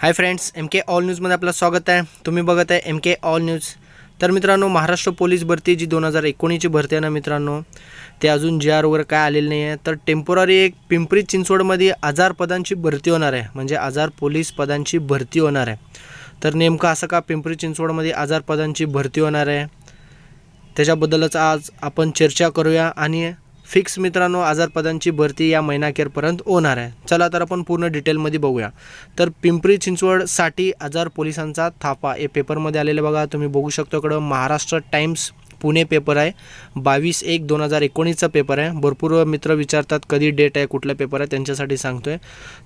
Hi friends M K all न्यूजमध्ये आपलं स्वागत आहे. तुम्ही बघत आहे एम के ऑल न्यूज तर मित्रांनो महाराष्ट्र पोलीस भरती जी दोन हजार एकोणीसची भरती आहे ना मित्रांनो ते अजून जे आर वगैरे काय आलेलं नाही आहे तर टेम्पोररी एक पिंपरी चिंचवडमध्ये हजार पदांची भरती होणार आहे. म्हणजे हजार पोलीस पदांची भरती होणार आहे. तर नेमकं असं का पिंपरी चिंचवडमध्ये हजार पदांची भरती होणार आहे? त्याच्याबद्दलच आज आपण चर्चा करूया. आणि फिक्स मित्रांनो आजारपदांची भरती या महिनाखेरपर्यंत होणार आहे. चला तर आपण पूर्ण डिटेलमध्ये बघूया. तर पिंपरी चिंचवडसाठी आजार पोलिसांचा थापा. हे पेपरमध्ये आलेले बघा तुम्ही बघू शकतो इकडं महाराष्ट्र टाइम्स पुणे पेपर आहे. बावीस एक दोन हजार एकोणीसचा पेपर आहे. भरपूर मित्र विचारतात कधी डेट आहे कुठला पेपर आहे त्यांच्यासाठी सांगतोय.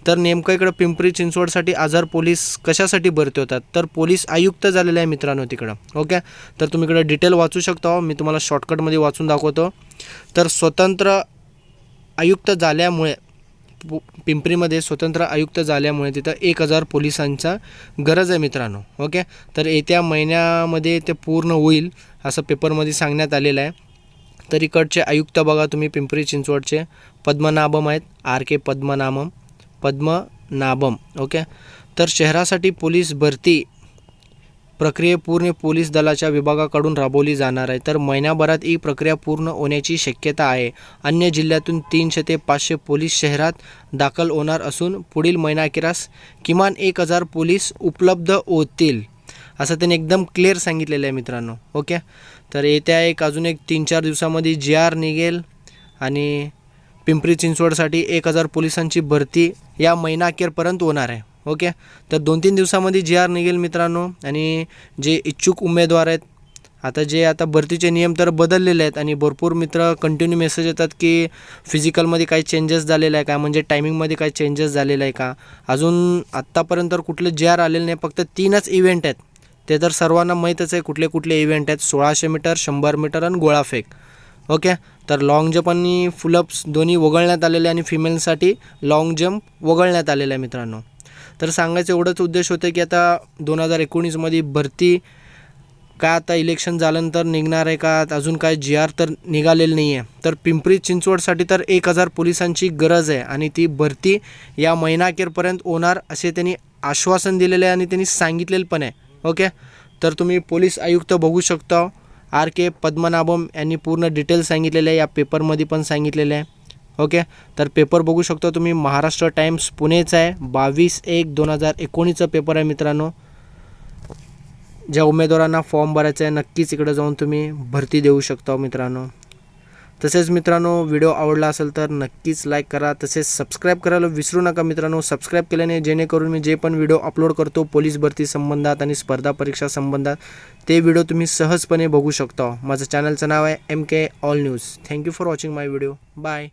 तर नेमकं इकडं पिंपरी चिंचवडसाठी आजार पोलीस कशासाठी भरती होतात? तर पोलीस आयुक्त झालेले आहे मित्रांनो तिकडं. ओके? तर तुम्ही इकडं डिटेल वाचू शकता हो. मी तुम्हाला शॉर्टकटमध्ये वाचून दाखवतो. तर स्वतंत्र आयुक्त झाल्यामुळे पु- पिंपरीमध्ये स्वतंत्र आयुक्त झाल्यामुळे तिथं एक हजार पोलिसांचा गरज आहे मित्रांनो. ओके? तर येत्या महिन्यामध्ये ते पूर्ण होईल. असं पेपरमध्ये सांगण्यात आलेलं आहे. तर इकडचे आयुक्त बघा तुम्ही पिंपरी चिंचवडचे. पद्मनाभम आहेत. R K Padmanabham. Padmanabham okay? तर शहरासाठी पोलीस भरती प्रक्रिया पूर्ण पोलीस दलाच्या विभागाकडून राबवली जाणार आहे. तर महिन्याभरात ही प्रक्रिया पूर्ण होण्याची शक्यता आहे. अन्य जिल्ह्यातून तीनशे ते पाचशे पोलीस शहरात दाखल होणार असून पुढील महिनाअखेरास किमान एक हजार पोलीस उपलब्ध होतील. असं त्यांनी एकदम क्लिअर सांगितलेलं आहे मित्रांनो ओके तर येत्या एक अजून एक तीन चार दिवसामध्ये जी आर निघेल आणि पिंपरी चिंचवडसाठी एक हजार पोलिसांची भरती या महिनाअखेरपर्यंत होणार आहे ओके तर दोन तीन दिवसामध्ये जी आर निघेल मित्रांनो आणि जे इच्छुक उमेदवार आहेत आता जे आता भरतीचे नियम तर बदललेले आहेत आणि भरपूर मित्र कंटिन्यू मेसेज येतात की फिजिकलमध्ये काही चेंजेस झालेलं आहे का? म्हणजे टायमिंगमध्ये काही चेंजेस झालेला आहे का? अजून आत्तापर्यंत तर कुठलं जे आर आलेलं नाही फक्त तीनच इव्हेंट आहेत. ते तर सर्वांना माहीतच आहे कुठले कुठले इव्हेंट आहेत सोळाशे मीटर शंभर मीटर आणि गोळाफेक ओके तर लाँग जंप आणि फुलअप्स दोन्ही वगळण्यात आलेले आणि फिमेलसाठी लाँग जंप वगळण्यात आलेलं आहे मित्रांनो. तर सांगायचं एवढंच उद्देश होतं की आता दोन हजार एकोणीसमध्ये भरती काय आता इलेक्शन झाल्यानंतर निघणार आहे का? अजून काय जी आर तर निघालेलं नाही आहे तर पिंपरी चिंचवडसाठी तर एक हजार पोलिसांची गरज आहे आणि ती भरती या महिनाखेरपर्यंत होणार असे त्यांनी आश्वासन दिलेलं आहे आणि त्यांनी सांगितलेलं पण आहे. ओके? तर तुम्ही पोलीस आयुक्त बघू शकता. आर के पद्मनाभम यांनी पूर्ण डिटेल सांगितलेलं आहे. या पेपरमध्ये पण सांगितलेलं आहे. ओके? तर पेपर बघू शकता तुम्ही. महाराष्ट्र टाइम्स पुणेचा आहे. बावीस एक दोन हजार एकोणीसचा पेपर आहे मित्रांनो. ज्या उमेदवारांना फॉर्म भरायचा आहे नक्कीच इकडे जाऊन तुम्ही भरती देऊ शकता मित्रांनो. तसेच मित्रांनो व्हिडिओ आवडला असेल तर नक्कीच लाईक करा. तसेच सबस्क्राईब करायला विसरू नका मित्रांनो. सबस्क्राईब केल्याने जेणेकरून मी जे पण व्हिडिओ अपलोड करतो पोलीस भरती संबंधात आणि स्पर्धा परीक्षा संबंधात ते व्हिडिओ तुम्ही सहजपणे बघू शकता. माझं चॅनलचं नाव आहे M K all news thank you for watching my video bye